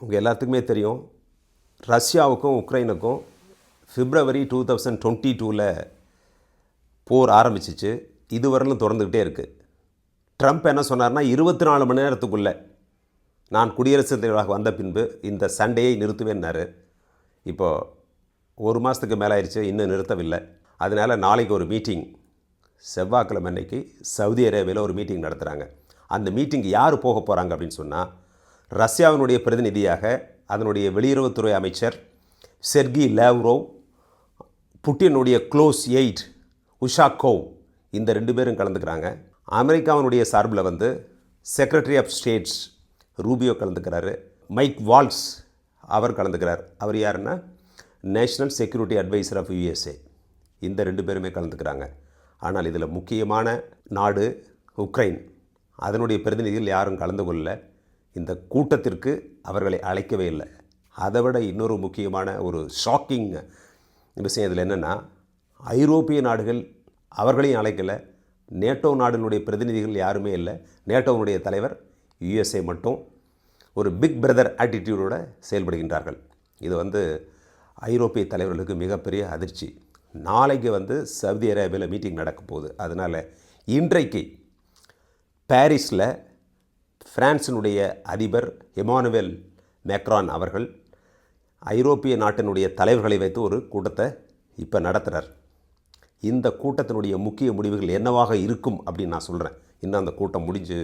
உங்கள் எல்லாத்துக்குமே தெரியும். ரஷ்யாவுக்கும் உக்ரைனுக்கும் ஃபிப்ரவரி டூ தௌசண்ட் டுவெண்ட்டி டூவில் போர் ஆரம்பிச்சிச்சு. இதுவரையிலும் தொடர்ந்துக்கிட்டே இருக்குது ட்ரம்ப் என்ன சொன்னார்னா இருபத்தி நாலு மணி நேரத்துக்குள்ளே நான் குடியரசுத் தலைவராக வந்த பின்பு இந்த சண்டையை நிறுத்துவேன்னாரு. இப்போது ஒரு மாதத்துக்கு மேலே ஆயிடுச்சு இன்னும் நிறுத்தவில்லை. அதனால் நாளைக்கு ஒரு மீட்டிங். செவ்வாய்க்கிழமை அன்னைக்கு சவுதி அரேபியாவில் ஒரு மீட்டிங் நடத்துகிறாங்க அந்த மீட்டிங் யார் போக போகிறாங்க அப்படின்னு சொன்னால் ரஷ்யாவினுடைய பிரதிநிதியாக அதனுடைய வெளியுறவுத்துறை அமைச்சர் செர்கி லேவ்ரோவ் புட்டினுடைய க்ளோஸ் எயிட் உஷாகோவ் இந்த ரெண்டு பேரும் கலந்துக்கிறாங்க. அமெரிக்காவினுடைய சார்பில் வந்து செக்ரட்டரி ஆஃப் ஸ்டேட்ஸ் ரூபியோ கலந்துக்கிறாரு. மைக் வால்ஸ் அவர் கலந்துக்கிறார். அவர் யாருன்னா? National security adviser of USA. இந்த ரெண்டு பேருமே கலந்துக்கிறாங்க. ஆனால் இதில் முக்கியமான நாடு உக்ரைன். அதனுடைய பிரதிநிதிகள் யாரும் கலந்து கொள்ளலை. இந்த கூட்டத்திற்கு அவர்களை அழைக்கவே இல்லை. அதை விட இன்னொரு முக்கியமான ஒரு ஷாக்கிங் விஷயம் இதில் என்னென்னா ஐரோப்பிய நாடுகள் அவர்களையும் அழைக்கலை. நேட்டோ நாடுகளுடைய பிரதிநிதிகள் யாருமே இல்லை. நேட்டோவுடைய தலைவர் யுஎஸ்ஏ மட்டும் ஒரு பிக் பிரதர் ஆட்டிடியூடோட செயல்படுகின்றார்கள். இது வந்து ஐரோப்பிய தலைவர்களுக்கு மிகப்பெரிய அதிர்ச்சி. நாளைக்கு வந்து சவுதி அரேபியாவில் மீட்டிங் நடக்க போகுது. அதனால் இன்றைக்கு பாரிஸில் பிரான்சினுடைய அதிபர் எமானுவேல் மேக்ரான் அவர்கள் ஐரோப்பிய நாட்டினுடைய தலைவர்களை வைத்து ஒரு கூட்டத்தை இப்போ நடத்துகிறார் இந்த கூட்டத்தினுடைய முக்கிய முடிவுகள் என்னவாக இருக்கும் அப்படின்னு நான் சொல்கிறேன் இன்னும் அந்த கூட்டம் முடிஞ்சு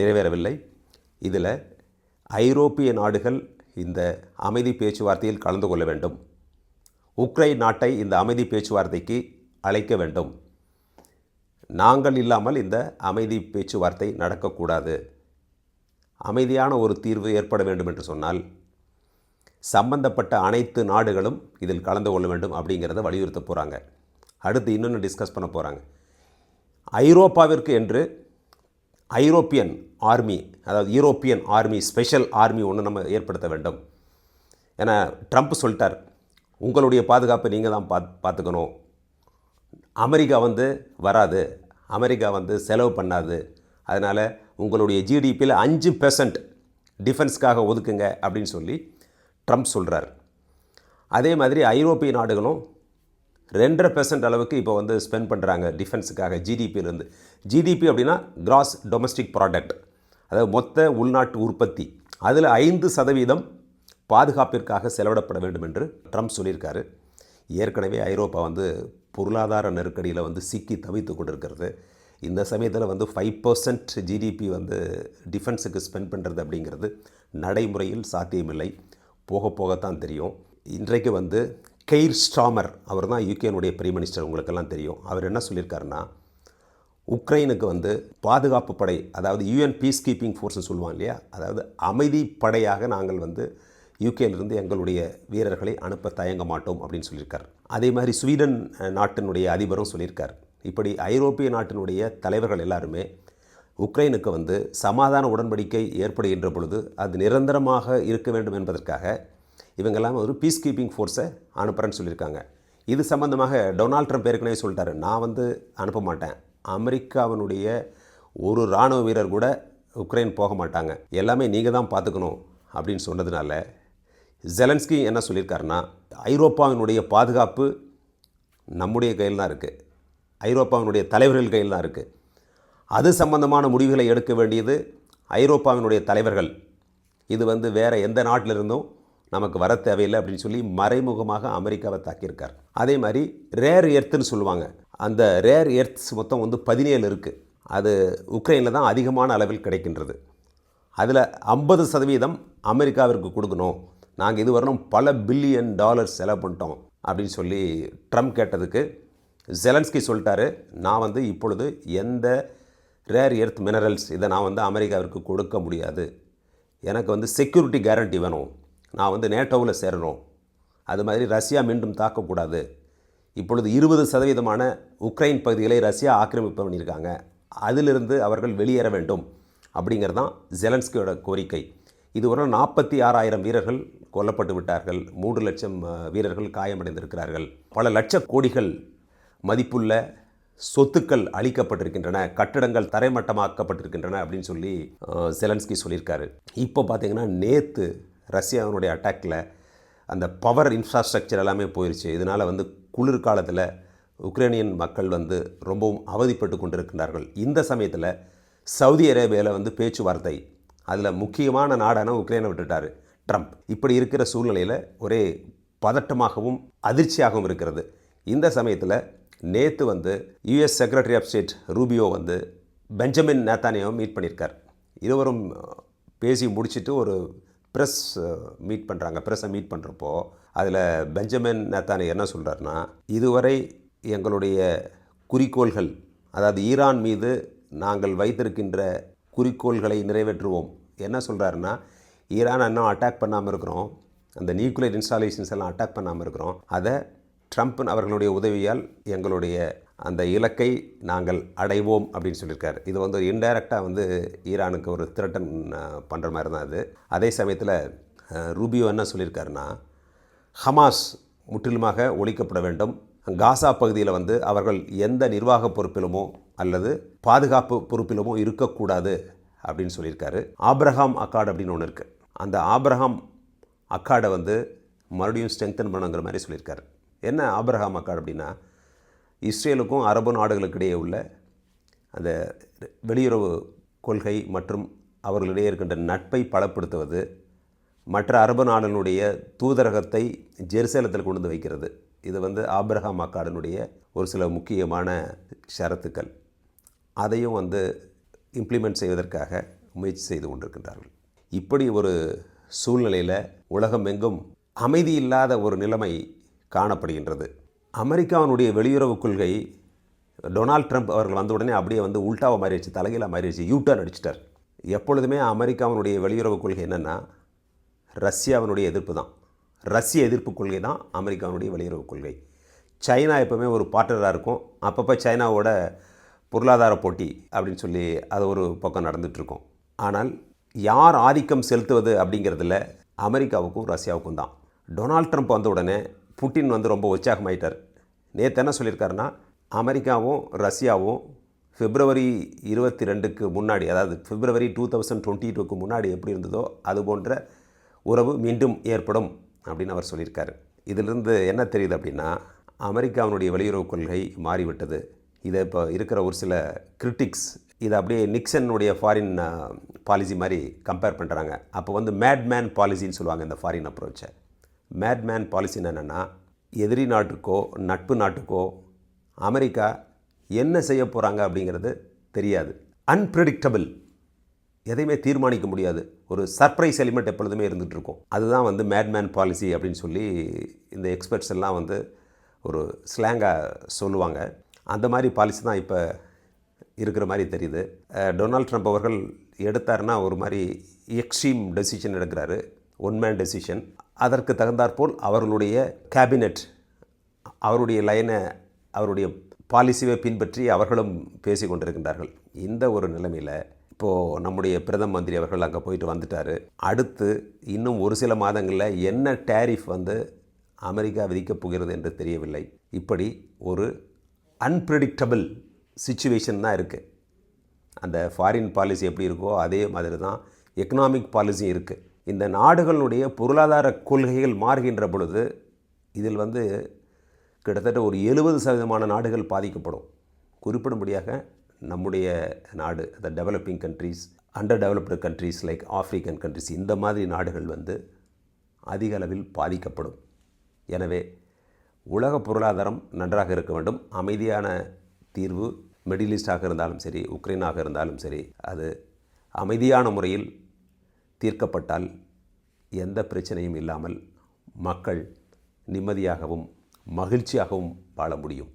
நிறைவேறவில்லை. இதில் ஐரோப்பிய நாடுகள் இந்த அமைதி பேச்சுவார்த்தையில் கலந்து கொள்ள வேண்டும். உக்ரைன் நாட்டை இந்த அமைதி பேச்சுவார்த்தைக்கு அழைக்க வேண்டும். நாங்கள் இல்லாமல் இந்த அமைதி பேச்சுவார்த்தை நடக்கக்கூடாது. அமைதியான ஒரு தீர்வு ஏற்பட வேண்டும் என்று சொன்னால் சம்பந்தப்பட்ட அனைத்து நாடுகளும் இதில் கலந்து கொள்ள வேண்டும் அப்படிங்கிறத வலியுறுத்த போகிறாங்க அடுத்து இன்னொன்று டிஸ்கஸ் பண்ண போகிறாங்க ஐரோப்பாவிற்கு என்று ஐரோப்பியன் ஆர்மி அதாவது யூரோப்பியன் ஆர்மி ஸ்பெஷல் ஆர்மி ஒன்று நம்ம ஏற்படுத்த வேண்டும். ஏன்னா ட்ரம்ப் சொல்லிட்டார். உங்களுடைய பாதுகாப்பை நீங்கள் தான் பாத் பார்த்துக்கணும். அமெரிக்கா வந்து வராது. அமெரிக்கா வந்து செலவு பண்ணாது. அதனால் உங்களுடைய ஜிடிபியில் அஞ்சு பெர்சன்ட் டிஃபென்ஸ்க்காக ஒதுக்குங்க அப்படின்னு சொல்லி ட்ரம்ப் சொல்கிறார் அதே மாதிரி ஐரோப்பிய நாடுகளும் ரெண்டரை பெர்சன்ட் அளவுக்கு இப்போ வந்து ஸ்பெண்ட் பண்ணுறாங்க டிஃபென்ஸுக்காக ஜிடிபியிலேருந்து ஜிடிபி அப்படின்னா கிராஸ் டொமஸ்டிக் ப்ராடக்ட் அதாவது மொத்த உள்நாட்டு உற்பத்தி. அதில் ஐந்து சதவீதம் பாதுகாப்பிற்காக செலவிடப்பட வேண்டும் என்று ட்ரம்ப் சொல்லியிருக்காரு. ஏற்கனவே ஐரோப்பா வந்து பொருளாதார நெருக்கடியில் வந்து சிக்கி தவித்து கொண்டிருக்கிறது. இந்த சமயத்தில் வந்து ஃபைவ் பர்சன்ட் ஜிடிபி வந்து டிஃபென்ஸுக்கு ஸ்பெண்ட் பண்ணுறது அப்படிங்கிறது நடைமுறையில் சாத்தியமில்லை. போக போகத்தான் தெரியும். இன்றைக்கு வந்து கெய்ர் ஸ்டாமர் அவர் தான் யூகேனுடைய பிரைம் மினிஸ்டர் உங்களுக்கெல்லாம் தெரியும். அவர் என்ன சொல்லியிருக்காருன்னா உக்ரைனுக்கு வந்து பாதுகாப்பு படை அதாவது யூஎன் பீஸ் கீப்பிங் ஃபோர்ஸ்னு சொல்லுவாங்க இல்லையா? அதாவது அமைதி படையாக நாங்கள் வந்து யூகேலிருந்து எங்களுடைய வீரர்களை அனுப்ப தயங்க மாட்டோம் அப்படின்னு சொல்லியிருக்கார். அதே மாதிரி ஸ்வீடன் நாட்டினுடைய அதிபரும் சொல்லியிருக்கார். இப்படி ஐரோப்பிய நாட்டினுடைய தலைவர்கள் எல்லாருமே உக்ரைனுக்கு வந்து சமாதான உடன்படிக்கை ஏற்படுகின்ற பொழுது அது நிரந்தரமாக இருக்க வேண்டும் என்பதற்காக இவங்கெல்லாம் ஒரு பீஸ் கீப்பிங் ஃபோர்ஸை அனுப்புகிறேன்னு சொல்லியிருக்காங்க. இது சம்பந்தமாக டொனால்ட் ட்ரம்ப் ஏற்கனவே சொல்லிட்டாரு. நான் வந்து அனுப்ப மாட்டேன். அமெரிக்காவினுடைய ஒரு இராணுவ வீரர் கூட உக்ரைன் போக மாட்டாங்க. எல்லாமே நீங்கள் தான் பார்த்துக்கணும் அப்படின்னு சொன்னதுனால ஜெலன்ஸ்கி என்ன சொல்லியிருக்காருன்னா ஐரோப்பாவினுடைய பாதுகாப்பு நம்முடைய கையில் தான் இருக்குது ஐரோப்பாவினுடைய தலைவர்கள் கையில் தான் இருக்குது அது சம்பந்தமான முடிவுகளை எடுக்க வேண்டியது ஐரோப்பாவினுடைய தலைவர்கள். இது வந்து வேறு எந்த நாட்டிலிருந்தும் நமக்கு வர தேவையில்லை அப்படின்னு சொல்லி மறைமுகமாக அமெரிக்காவை தாக்கியிருக்கார். அதே மாதிரி ரேர் எர்த்துன்னு சொல்லுவாங்க. அந்த ரேர் எர்த்ஸ் மொத்தம் வந்து பதினேழு இருக்குது அது உக்ரைனில் தான் அதிகமான அளவில் கிடைக்கின்றது. அதில் ஐம்பது சதவீதம் அமெரிக்காவிற்கு கொடுக்கணும். நாங்கள் இதுவரையும் பல பில்லியன் டாலர்ஸ் செலவு பண்ணிட்டோம் அப்படின்னு சொல்லி ட்ரம்ப் கேட்டதுக்கு ஜெலன்ஸ்கி சொல்லிட்டாரு நான் வந்து இப்பொழுது எந்த ரேர் எர்த் மினரல்ஸ் இதை நான் வந்து அமெரிக்காவிற்கு கொடுக்க முடியாது. எனக்கு வந்து செக்யூரிட்டி கேரண்டி வேணும். நான் வந்து நேட்டோவில் சேரணும். அது மாதிரி ரஷ்யா மீண்டும் தாக்கக்கூடாது. இப்பொழுது இருபது சதவீதமான உக்ரைன் பகுதிகளை ரஷ்யா ஆக்கிரமிப்பு பண்ணியிருக்காங்க. அதிலிருந்து அவர்கள் வெளியேற வேண்டும் அப்படிங்கிறது தான் ஜெலன்ஸ்கியோட கோரிக்கை. இதுவரை நாற்பத்தி ஆறாயிரம் வீரர்கள் கொல்லப்பட்டு விட்டார்கள். மூன்று லட்சம் வீரர்கள் காயமடைந்திருக்கிறார்கள். பல லட்ச கோடிகள் மதிப்புள்ள சொத்துக்கள் அழிக்கப்பட்டிருக்கின்றன கட்டடங்கள் தரைமட்டமாக்கப்பட்டிருக்கின்றன அப்படின்னு சொல்லி செலன்ஸ்கி சொல்லியிருக்காரு. இப்போ பார்த்தீங்கன்னா நேற்று ரஷ்யாவினுடைய அட்டாக்கில் அந்த பவர் இன்ஃப்ராஸ்ட்ரக்சர் எல்லாமே போயிடுச்சு இதனால் வந்து குளிர்காலத்தில் உக்ரைனியன் மக்கள் வந்து ரொம்பவும் அவதிப்பட்டு கொண்டிருக்கின்றார்கள். இந்த சமயத்தில் சவுதி அரேபியாவில் வந்து பேச்சுவார்த்தை அதில் முக்கியமான நாடான உக்ரைனை விட்டுட்டார் ட்ரம்ப். இப்படி இருக்கிற சூழ்நிலையில் ஒரே பதட்டமாகவும் அதிர்ச்சியாகவும் இருக்கிறது. இந்த சமயத்தில் நேற்று வந்து US secretary of state Rubio வந்து பெஞ்சமின் நேத்தானியாவை மீட் பண்ணியிருக்கார். இருவரும் பேசி முடிச்சுட்டு ஒரு ப்ரெஸ் மீட் பண்ணுறாங்க ப்ரெஸ்ஸை மீட் பண்ணுறப்போ அதில் பெஞ்சமின் நேத்தானி என்ன சொல்கிறாருன்னா இதுவரை எங்களுடைய குறிக்கோள்கள் அதாவது ஈரான் மீது நாங்கள் வைத்திருக்கின்ற குறிக்கோள்களை நிறைவேற்றுவோம். என்ன சொல்கிறாருன்னா ஈரான் இன்னும் அட்டாக் பண்ணாமல் இருக்கிறோம். அந்த நியூக்ளியர் இன்ஸ்டாலேஷன்ஸ் எல்லாம் அட்டாக் பண்ணாமல் இருக்கிறோம். அதை ட்ரம்ப் அவர்களுடைய உதவியால் எங்களுடைய அந்த இலக்கை நாங்கள் அடைவோம் அப்படின்னு சொல்லியிருக்காரு. இது வந்து ஒரு இன்டைரக்டாக வந்து ஈரானுக்கு ஒரு திரட்டன் பண்ணுற மாதிரி தான் அது. அதே சமயத்தில் ரூபியோ என்ன சொல்லியிருக்காருன்னா ஹமாஸ் முற்றிலுமாக ஒழிக்கப்பட வேண்டும். காசா பகுதியில் வந்து அவர்கள் எந்த நிர்வாக பொறுப்பிலுமோ அல்லது பாதுகாப்பு பொறுப்பிலுமோ இருக்கக்கூடாது அப்படின்னு சொல்லியிருக்காரு. ஆப்ரஹாம் அக்காடு அப்படின்னு ஒன்று இருக்குது அந்த ஆப்ரஹாம் அக்காடை வந்து மறுபடியும் ஸ்ட்ரெங்தன் பண்ணுங்கிற மாதிரி சொல்லியிருக்காரு. என்ன ஆபரகா மக்கள் அப்படின்னா இஸ்ரேலுக்கும் அரபு நாடுகளுக்கு இடையே உள்ள அந்த வெளியுறவு கொள்கை மற்றும் அவர்களிடையே இருக்கின்ற நட்பை பலப்படுத்துவது மற்ற அரபு நாடுகளுடைய தூதரகத்தை ஜெருசலத்தில் கொண்டு வந்து வைக்கிறது. இது வந்து ஆப்ரஹாம் அக்காடனுடைய ஒரு சில முக்கியமான ஷரத்துக்கள். அதையும் வந்து இம்ப்ளிமெண்ட் செய்வதற்காக முயற்சி செய்து கொண்டிருக்கின்றார்கள். இப்படி ஒரு சூழ்நிலையில் உலகம் எங்கும் அமைதி இல்லாத ஒரு நிலைமை காணப்படுகின்றது. அமெரிக்காவினுடைய வெளியுறவு கொள்கை டொனால்ட் ட்ரம்ப் அவர்கள் வந்த உடனே அப்படியே வந்து உல்டாவை மாறிடுச்சு தலைகீழாக மாறிடுச்சு யூட்டர்ன் அடிச்சிட்டார். எப்பொழுதுமே அமெரிக்காவினுடைய வெளியுறவு கொள்கை என்னென்னா ரஷ்யாவினுடைய எதிர்ப்பு தான். ரஷ்ய எதிர்ப்பு கொள்கை தான் அமெரிக்காவினுடைய வெளியுறவு கொள்கை. சைனா எப்போவுமே ஒரு பார்ட்னராக இருக்கும். அப்பப்போ சைனாவோட பொருளாதார போட்டி அப்படின்னு சொல்லி அது ஒரு பக்கம் நடந்துகிட்ருக்கும் ஆனால் யார் ஆதிக்கம் செலுத்துவது அப்படிங்கிறதுல அமெரிக்காவுக்கும் ரஷ்யாவுக்கும் தான். டொனால்ட் ட்ரம்ப் வந்த உடனே புட்டின் வந்து ரொம்ப உற்சாகமாயிட்டார். நேற்று என்ன சொல்லியிருக்காருன்னா அமெரிக்காவும் ரஷ்யாவும் பிப்ரவரி இருபத்தி ரெண்டுக்கு முன்னாடி அதாவது பிப்ரவரி டூ தௌசண்ட் டுவெண்ட்டி டூக்கு முன்னாடி எப்படி இருந்ததோ அது போன்ற உறவு மீண்டும் ஏற்படும் அப்படின்னு அவர் சொல்லியிருக்காரு. இதிலிருந்து என்ன தெரியுது அப்படின்னா அமெரிக்காவினுடைய வெளியுறவு கொள்கை மாறிவிட்டது. இதை இப்போ இருக்கிற ஒரு சில கிரிட்டிக்ஸ் இதை அப்படியே நிக்சனுடைய ஃபாரின் பாலிசி uh, மாதிரி கம்பேர் பண்ணுறாங்க அப்போ வந்து மேட்மேன் பாலிசின்னு சொல்லுவாங்க இந்த ஃபாரின் அப்ரோச்சை மேட்மேன் பாலிசின்னு என்னென்னா எதிரி நாட்டுக்கோ நட்பு நாட்டுக்கோ அமெரிக்கா என்ன செய்ய போகிறாங்க அப்படிங்கிறது தெரியாது. அன்பிரடிக்டபிள் எதையுமே தீர்மானிக்க முடியாது. ஒரு சர்ப்ரைஸ் எலிமெண்ட் எப்பொழுதுமே இருந்துகிட்டு இருக்கும். அதுதான் வந்து மேட்மேன் பாலிசி அப்படின்னு சொல்லி இந்த எக்ஸ்பர்ட்ஸ் எல்லாம் வந்து ஒரு ஸ்லாங்காக சொல்லுவாங்க. அந்த மாதிரி பாலிசி தான் இப்போ இருக்கிற மாதிரி தெரியுது. டொனால்ட் ட்ரம்ப் அவர்கள் எடுத்தாருன்னா ஒரு மாதிரி எக்ஸ்ட்ரீம் டெசிஷன் எடுக்கிறாரு. ஒன் மேன் டெசிஷன் அதற்கு தகுந்தாற்போல் அவர்களுடைய கேபினெட் அவருடைய லைனை அவருடைய பாலிசியை பின்பற்றி அவர்களும் பேசி கொண்டிருக்கின்றார்கள். இந்த ஒரு நிலைமையில் இப்போது நம்முடைய பிரதம மந்திரி அவர்கள் அங்கே போயிட்டு வந்துட்டார். அடுத்து இன்னும் ஒரு சில மாதங்களில் என்ன டேரிஃப் வந்து அமெரிக்கா விதிக்கப் போகிறது என்று தெரியவில்லை. இப்படி ஒரு அன்பிரடிக்டபிள் சுச்சுவேஷன் தான் இருக்குது அந்த ஃபாரின் பாலிசி எப்படி இருக்கோ அதே மாதிரி தான் எக்கனாமிக் பாலிசியும் இருக்குது இந்த நாடுகளுடைய பொருளாதார கொள்கைகள் மாறுகின்ற பொழுது இதில் வந்து கிட்டத்தட்ட ஒரு எழுபது சதவீதமான நாடுகள் பாதிக்கப்படும். குறிப்பிடும்படியாக நம்முடைய நாடு அந்த developing countries under developed countries like African countries இந்த மாதிரி நாடுகள் வந்து அதிக அளவில் பாதிக்கப்படும். எனவே உலக பொருளாதாரம் நன்றாக இருக்க வேண்டும். அமைதியான தீர்வு மிடில் ஈஸ்டாக இருந்தாலும் சரி உக்ரைனாக இருந்தாலும் சரி அது அமைதியான முறையில் தீர்க்கப்பட்டால் எந்த பிரச்சனையும் இல்லாமல் மக்கள் நிம்மதியாகவும் மகிழ்ச்சியாகவும் வாழ முடியும்.